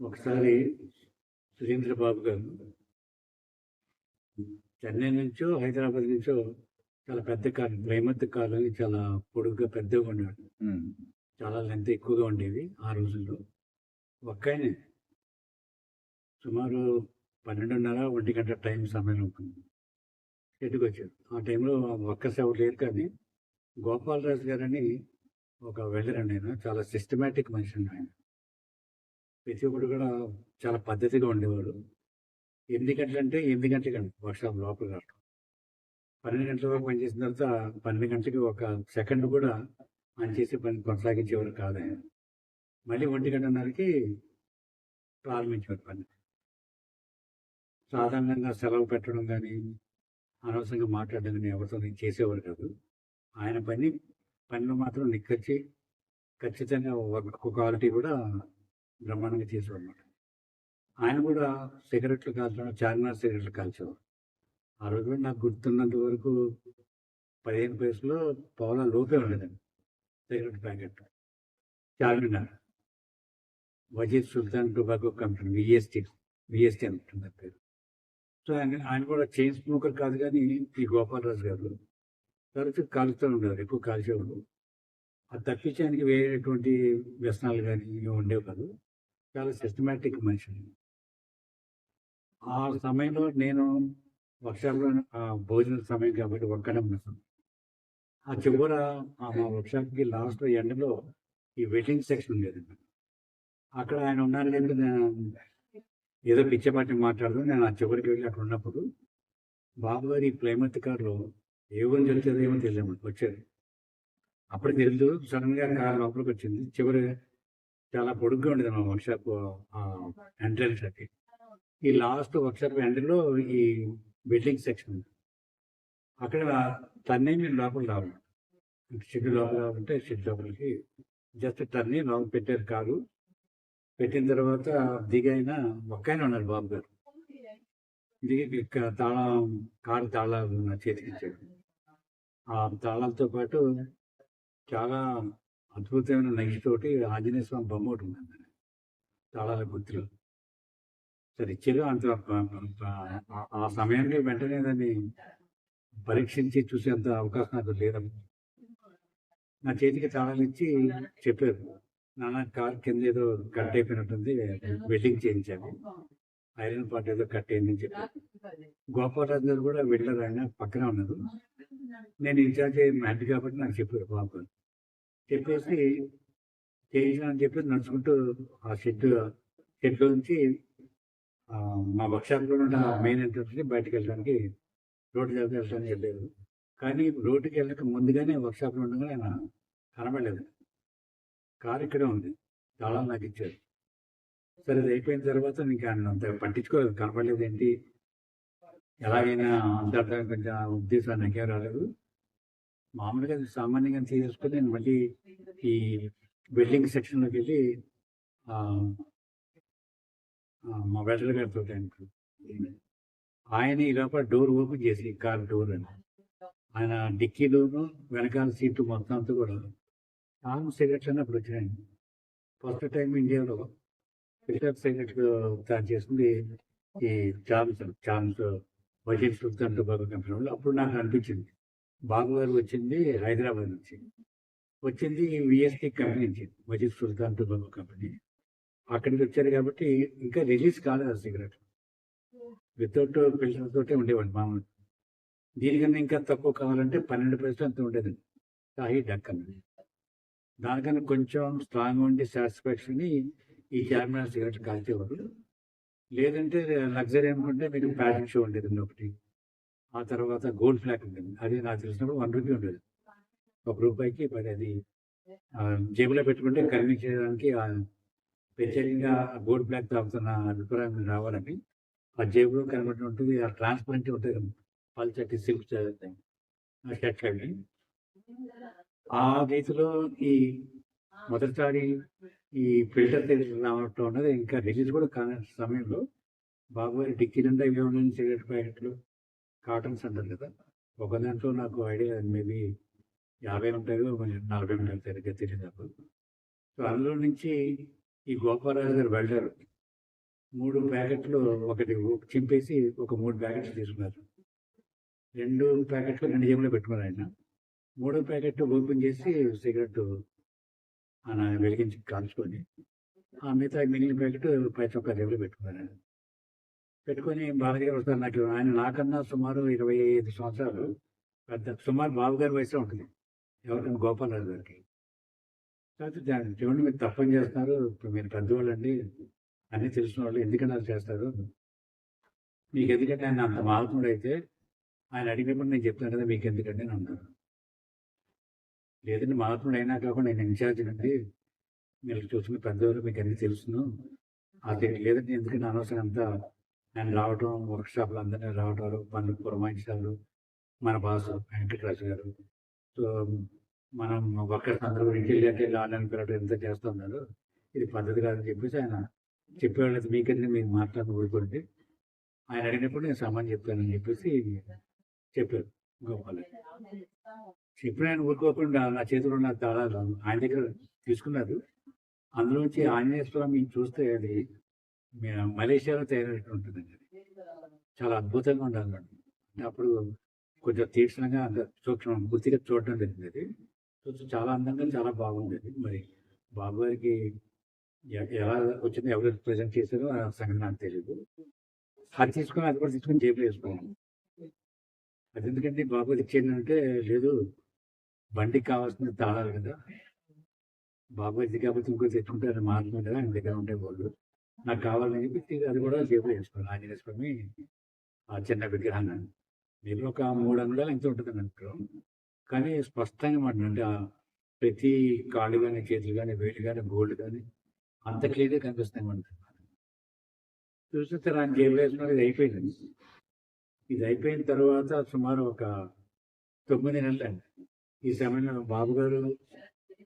ఒకసారి సురేంద్ర బాబు గారు చెన్నై నుంచో హైదరాబాద్ నుంచో చాలా పెద్ద కారు ప్రేమత్ కారు అని చాలా పొడుగుగా పెద్దగా ఉన్నాడు ఉమ్. చాలా లెంత్ ఎక్కువగా ఉండేది ఆ రోజుల్లో. ఒక్కనే సుమారు పన్నెండున్నర ఒంటి గంట టైం సమయం ఉంటుంది. చెట్టుకు వచ్చాడు? ఆ టైంలో ఒక్క సేవ లేరు కానీ గోపాలరాజు గారని ఒక వెళ్ళరండి ఆయన చాలా సిస్టమేటిక్ మనిషి ఆయన. ప్రతి ఒక్కరు కూడా చాలా పద్ధతిగా ఉండేవాడు. ఎనిమిది గంటలంటే ఎనిమిది గంటలకండి వర్షాప్ లోపల రావడం పన్నెండు గంటల వరకు పనిచేసిన తర్వాత పన్నెండు గంటలకి ఒక సెకండ్ కూడా ఆయన చేసే పని కొనసాగించేవారు కాదు మళ్ళీ ఒంటి గంటన్నరకి ప్రారంభించేవారు పని. సాధారణంగా సెలవు పెట్టడం కానీ అనవసరంగా మాట్లాడడం కానీ ఎవరితో చేసేవారు కాదు. ఆయన పని పనిలో మాత్రం నిక్కచ్చి ఖచ్చితంగా వర్క్ క్వాలిటీ కూడా బ్రహ్మాండంగా చేసేవారు అనమాట ఆయన కూడా సిగరెట్లు కాల్చడం చార్మినార్ సిగరెట్లు కాల్చేవారు ఆ రోజు నాకు గుర్తున్నంత వరకు పదిహేను పైసలో పవన లోపే ఉండేదండి cigarette packet. Charminar. Wazid Sultan tobacco company VST VST అనుకుంటుంది పేరు. సో ఆయన ఆయన కూడా చైన్ స్మోకర్ కాదు కానీ ఈ గోపాలరాజు గారు తరచు కాలుస్తూ ఉండేవారు ఎక్కువ కాల్చేవాడు అది తప్పించడానికి వేరేటువంటి వ్యసనాలు కానీ ఉండేవి కాదు. చాలా సిస్టమేటిక్ మనిషి ఆ సమయంలో నేను వర్క్షాప్లో ఆ భోజన సమయం కాబట్టి ఒక్కడే ఉన్నాను. ఆ చివర ఆ మా వర్క్షాప్కి లాస్ట్ ఎండలో ఈ వెయిటింగ్ సెక్షన్ ఉండేది. అక్కడ ఆయన ఉన్నారు లేదు నేను ఏదో పిచ్చపాటి మాట్లాడదు నేను ఆ చివరికి వెళ్ళి అక్కడ ఉన్నప్పుడు బాబుగారి ఈ ప్లేమత్ కారులో ఏ ఊరు జరుగుతుందో ఏమో తెలియదు వచ్చేది. అప్పుడు తెలియదు సడన్గా కారు లోపలికి వచ్చింది. చివరి చాలా పొడుగ్గా ఉండేది మా వర్క్షాప్ ఎంట్రన్స్ అది ఈ లాస్ట్ వర్క్షాప్ ఎండ్లో ఈ బిల్డింగ్ సెక్షన్ ఉంది. అక్కడ తన్నే మీరు లోపల రావాలి. షెడ్ లోపల రావాలంటే షెడ్ లోపలికి జస్ట్ టర్ని లోపల పెట్టారు కారు. పెట్టిన తర్వాత దిగైన ఒక్కైనా ఉన్నారు బాబు గారు. దిగి తాళం కారు తాళాలు నా చేతికి ఇచ్చాడు ఆ తాళాలతో పాటు చాలా అద్భుతమైన నైట్ తోటి ఆంజనేయ స్వామి బొమ్మ ఒకటి ఉందండి. తాళాల గుర్తులు సరే ఇచ్చారు అంత ఆ- సమయానికి వెంటనే దాన్ని పరీక్షించి చూసేంత అవకాశం నాకు లేదమ్మా. నా చేతికి తాళాలు ఇచ్చి చెప్పారు. నాన్న కార్ కింద ఏదో కట్ అయిపోయినట్టుంది వెల్డింగ్ చేయించాను. ఐరన్ పార్ట్ ఏదో కట్ అయిందని చెప్పారు. గోపాలరాజు గారు కూడా వెళ్ళారు ఆయన పక్కనే ఉన్నారు. నేను ఇన్ఛార్జ్ మ్యాట్ కాబట్టి నాకు చెప్పారు బాబు చెప్పేసి చేయించానని చెప్పి నడుచుకుంటూ ఆ షెడ్ షెడ్ నుంచి మా వర్క్షాప్లో ఉన్న మెయిన్ ఎంట్రన్స్ బయటకు వెళ్ళడానికి రోడ్డు దగ్గర వెళ్ళడానికి వెళ్ళలేదు కానీ రోడ్డుకి వెళ్ళక ముందుగానే వర్క్షాప్లో ఉండగా ఆయన కనబడలేదు. కారు ఇక్కడే ఉంది. తాళాలు నాకు ఇచ్చారు. సరే అది అయిపోయిన తర్వాత ఇంకా ఆయన అంత పట్టించుకోలేదు. కనపడలేదు ఏంటి ఎలాగైనా అంతటా కొంచెం ఉద్దేశాన్ని నాకేం రాలేదు. మామూలుగా అది సామాన్యంగా తీసుకొని నేను మళ్ళీ ఈ బిల్డింగ్ సెక్షన్లోకి వెళ్ళి మా వెటర్ గారితో ఆయనకు ఆయన ఈ లోపల డోర్ ఓపెన్ చేసి కార్ డోర్ అని. ఆయన డిక్కీలోను వెనకాల సీటు మొత్తం అంతా కూడా ఆర్మ్ సిగరెట్స్ అని అప్పుడు వచ్చినాయి. ఫస్ట్ టైం ఇండియాలో ఫిల్టర్ సిగరెట్ తయారు చేసింది ఈ Charms Charms Vazir Sultan tobacco company వాళ్ళు. అప్పుడు నాకు అనిపించింది. బాబు గారు వచ్చింది హైదరాబాద్ నుంచి వచ్చింది విఎస్టీ కంపెనీ నుంచి మజీద్ సుల్తాన్ టొబాకో కంపెనీ. అక్కడికి వచ్చారు కాబట్టి ఇంకా రిలీజ్ కాలేదు ఆ సిగరెట్. వితౌట్ ఫిల్టర్ తోటే ఉండేవాడి మామూలు. దీనికన్నా ఇంకా తక్కువ కావాలంటే పన్నెండు పైసలు అంత ఉండేది. షాహీ డక్ అన్నది దానికన్నా కొంచెం స్ట్రాంగ్ ఉండి సాటిస్ఫాక్షన్ ఈ క్యామెరా సిగరెట్ కాల్చేవారు లేదంటే లగ్జరీ అనుకుంటే మీకు ప్యాషన్ షో ఉండేది ఒకటి ఆ తర్వాత గోల్డ్ ఫ్లాక్ ఉంటుంది. అది నాకు తెలిసినప్పుడు వన్ రూపీ ఉండేది. ఒక రూపాయికి పది అది జేబులో పెట్టుకుంటే కనిపించడానికి చేయడానికి ప్రత్యేకంగా గోల్డ్ బ్లాక్ తాగుతున్న అభిప్రాయం రావాలని ఆ జేబులో కనబడి ఉంటుంది. ఆ ట్రాన్స్పరెంట్ ఉంటుంది. పల్చటి సిల్క్ షర్ట్ అవి ఆ రీతిలో ఈ మొదటిసారి ఈ ఫిల్టర్ రావటం ఉన్నది ఇంకా రిలీజ్ కూడా కాని సమయంలో బాబు గారి డిక్కీ నిండా ఇవి ఉన్నాయి సిగరెట్ ప్యాకెట్లు కాటన్స్ అంటారు కదా. ఒక దాంట్లో నాకు ఐడియా మేబీ యాభై ఉంటాయో నలభై ఉంటాయో సరిగ్గా తెలియదు నాకు. సో అందులో నుంచి ఈ గోపాలరాజు గారు వెళ్ళారు. మూడు ప్యాకెట్లు ఒకటి చింపేసి ఒక మూడు ప్యాకెట్లు తీసుకున్నారు. రెండు ప్యాకెట్లు రెండు జేబులో పెట్టుకున్నారు ఆయన. మూడో ప్యాకెట్ ఓపెన్ చేసి సిగరెట్ ఆయన వెలిగించి కాల్చుకొని ఆ మిగతా మిగిలిన ప్యాకెట్ పై చొక్క జేబులో పెట్టుకున్నారు పెట్టుకొని బాలగారు వస్తారు. నాకు ఆయన నాకన్నా సుమారు ఇరవై ఐదు సంవత్సరాలు పెద్ద సుమారు బాబుగారి వయసు ఉంటుంది. ఎవరికైనా గోపాలరావు గారికి. కాబట్టి దాన్ని చూడండి మీరు తప్పని చేస్తున్నారు. ఇప్పుడు మీరు పెద్దవాళ్ళు అండి అన్నీ తెలిసిన వాళ్ళు ఎందుకని అది చేస్తారు? మీకు ఎందుకంటే ఆయన అంత మహాత్ముడు అయితే ఆయన అడిగినప్పుడు నేను చెప్తాను కదా మీకు ఎందుకంటే నేను అన్నారు లేదండి మహాత్ముడు అయినా కాకుండా నేను ఇన్ఛార్జ్ అండి. మీరు చూసుకుని పెద్దవాళ్ళు మీకు అన్ని తెలుసును. అది లేదంటే ఎందుకంటే అనవసరం అంతా ఆయన రావటం వర్క్ షాప్లు అందరినీ రావటాలు పనులు పురమాయించారు మన బాస్ వెంకటరాజు గారు. సో మనం వర్కర్స్ అందరూ ఇంటికి అంటే ఆన్లైన్ పిల్లలు ఎంత చేస్తున్నారు ఇది పద్ధతి కాదని చెప్పేసి ఆయన చెప్పేవాళ్ళది మీకైతే మీరు మాట్లాడిన ఊరుకోండి ఆయన అడిగినప్పుడు నేను సామాన్ చెప్తానని చెప్పేసి చెప్పారు గోపాల్ చెప్పిన ఆయన ఊరుకోకుండా నా చేతిలో ఉన్న తాళాలు ఆయన దగ్గర తీసుకున్నారు. అందులోంచి ఆంజనేయ స్వామి చూస్తే అది మలేషియాలో తయారైనట్టు ఉంటుందండి చాలా అద్భుతంగా ఉండాలి అంటే అప్పుడు కొంచెం తీక్షణంగా అంత సూక్ష్మం పూర్తిగా చూడడం జరిగింది అది. చూస్తే చాలా అందంగా చాలా బాగుండేది మరి బాబు గారికి ఎలా వచ్చిందో ఎవరు ప్రజెంట్ చేశారో ఆ సంగతి నాకు తెలియదు అది తీసుకొని అది కూడా తీసుకొని జేబులు వేసుకున్నాను అది ఎందుకంటే బాబు ఇచ్చేది అంటే లేదు బండికి కావాల్సిన తాళాలు కదా. బాబు ఇది కాబట్టి ఇంకో తెచ్చుకుంటారు మాట్లాడారు కదా ఆయన దగ్గర ఉండే వాళ్ళు. నాకు కావాలని చెప్పి అది కూడా జేబులో వేసుకోవాలి. ఆంజనేయ స్వామి ఆ చిన్న విగ్రహాన్ని. నేను ఒక మూడు అంగుళాలు ఎంత ఉంటుంది అనుకో కానీ స్పష్టంగా మాట అంటే ప్రతి కాళ్ళు కానీ చేతులు కానీ వేలు కానీ గోల్డ్ కానీ అంత క్లియర్గా కనిపిస్తాయి మనకి. చూస్తే ఆయన జేబులో వేసుకున్నది ఇది అయిపోయింది. ఇది అయిపోయిన తర్వాత సుమారు ఒక తొమ్మిది నెలలు అండి. ఈ సమయంలో బాబు గారు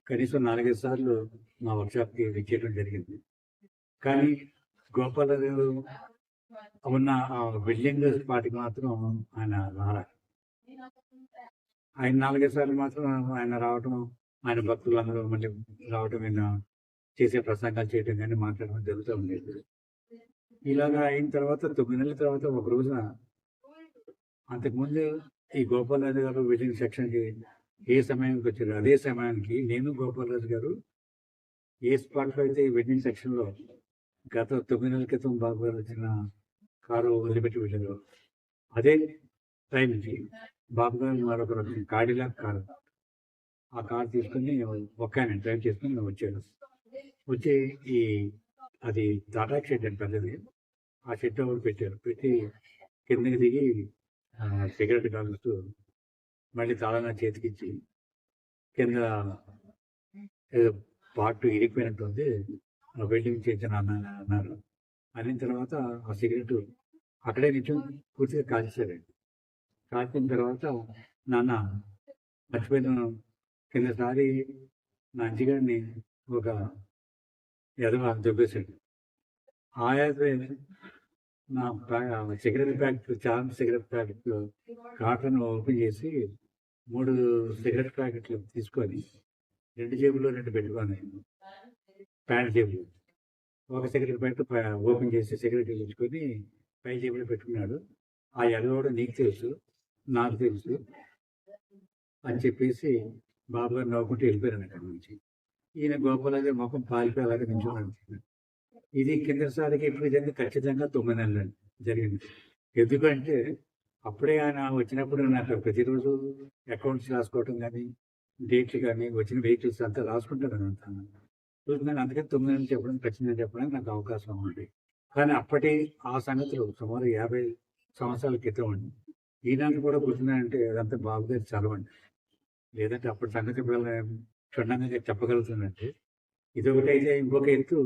కనీసం నాలుగైదు సార్లు మా వర్క్షాప్కి విచ్చేయడం జరిగింది. కానీ గోపాలరావు ఉన్న ఆ బిల్డింగ్ స్పాట్కి మాత్రం ఆయన రారా ఆయన నాలుగైదు సార్లు మాత్రం ఆయన రావటం ఆయన భక్తులందరూ మళ్ళీ రావటం ఆయన చేసే ప్రసంగాలు చేయటం కానీ మాట్లాడడం జరుగుతూ ఉండేది. ఇలాగా అయిన తర్వాత తొమ్మిది నెలల తర్వాత ఒక రోజున అంతకుముందు ఈ గోపాలరాజు గారు బిల్డింగ్ సెక్షన్కి ఏ సమయానికి వచ్చారు? అదే సమయానికి నేను గోపాలరాజు గారు ఏ స్పాట్లో అయితే ఈ వెడ్డింగ్ సెక్షన్లో గత తొమ్మిది నెలల క్రితం బాబు గారు వచ్చిన కారు వదిలిపెట్టి వెళ్ళారు. అదే టైంకి బాబు గారు మరొక కాడిలా కారు. ఆ కారు తీసుకుని ఒక్క ఆయన డ్రైవ్ చేసుకుని వచ్చాడు వచ్చి ఈ అది టాటా షెడ్ అని పెద్దది ఆ షెడ్ ఒకటి పెట్టారు. పెట్టి కిందకి దిగి సిగరెట్ కాలుస్తూ మళ్ళీ తాళన చేతికిచ్చి కింద ఏదో పార్ట్ ఇరిగిపోయినట్టు ఉంది వెల్డింగ్ చేసిన అన్న అన్నారు. అనిన తర్వాత ఆ సిగరెట్ అక్కడే నిల్చొని పూర్తిగా కాల్చేశారండి కాల్చిన తర్వాత నాన్న మర్చిపోయిన కిందసారి నా అంచిగాడిని ఒక ఎదవ దెబ్బేశాడు. ఆ యాదవే నా ప్యా- సిగరెట్ ప్యాకెట్ చాలా సిగరెట్ ప్యాకెట్ కాటన్ ఓపెన్ చేసి మూడు సిగరెట్ ప్యాకెట్లు తీసుకొని రెండు జేబుల్లో రెండు పెట్టుకొని ప్యాంట్ జేబులు ఒక సిగరెట్ ప్యాంట్ ఓపెన్ చేసి సిగరెట్ తెచ్చుకొని పై జేబులో పెట్టుకున్నాడు. ఆ ఎడవాడు నీకు తెలుసు నాకు తెలుసు అని చెప్పేసి బాబు గారు నవ్వుకుంటూ వెళ్ళిపోయాను అక్కడి నుంచి. ఈయన గోపాలరాజు ముఖం పాలిపోయేలాగా నించున్నాడు ఇది కిందసారికి ఇప్పుడు జరిగింది ఖచ్చితంగా తొమ్మిది నెలలు జరిగింది. ఎందుకంటే అప్పుడే ఆయన వచ్చినప్పుడు నాకు ప్రతిరోజు అకౌంట్స్ రాసుకోవటం కానీ డేట్లు కానీ వచ్చిన వెహికల్స్ అంతా రాసుకుంటాను అంతా చూస్తున్నాను అందుకే తొమ్మిది నుంచి చెప్పడం ఖచ్చితంగా చెప్పడానికి నాకు అవకాశం ఉంది. కానీ అప్పటి ఆ సంగతులు సుమారు యాభై సంవత్సరాల క్రితం అండి. ఈనాడు కూడా కూర్చున్నాయంటే అదంతా బాబుగారి చదవండి లేదంటే అప్పటి సంగతి ఇప్పుడు క్షుణ్ణంగా చెప్పగలుగుతుందంటే ఇది అయితే ఇంకొక ఎత్తు.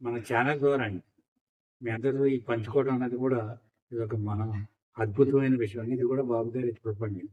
మన ఛానల్ ద్వారా అండి. మీ అందరూ ఈ పంచుకోవడం అన్నది కూడా ఇది ఒక మన అద్భుతమైన విషయం. ఇది కూడా బాబు గారి ప్రపంచం